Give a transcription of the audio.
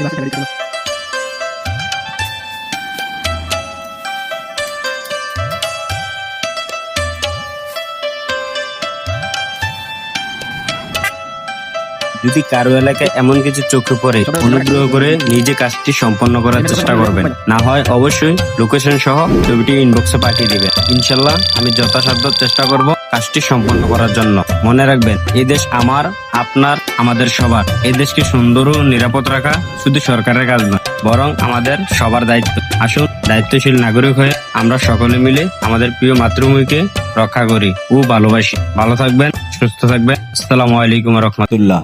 y vas যদি কারও এলাকায় এমন কিছু চোখে পড়ে, অনুগ্রহ করে নিজে কাজটি সম্পন্ন করার চেষ্টা করবেন। না হয় অবশ্যই লোকেশন সহ ছবিটি ইনবক্সে পাঠিয়ে দিবেন ইনশাল্লাহ আমি যথাসাধ্য চেষ্টা করব কাজটি সম্পন্ন করার জন্য। মনে রাখবেন, এই দেশ আমার, আপনার, আমাদের সবার। এই দেশকে সুন্দর ও নিরাপদ রাখা শুধু সরকারের কাজ নয়, বরং আমাদের সবার দায়িত্ব। আসুন, দায়িত্বশীল নাগরিক হয়ে আমরা সকলে মিলে আমাদের প্রিয় মাতৃভূমিকে রক্ষা করি ও ভালোবাসি। ভালো থাকবেন, সুস্থ থাকবেন। আসসালামু আলাইকুম রহমতুল্লাহ।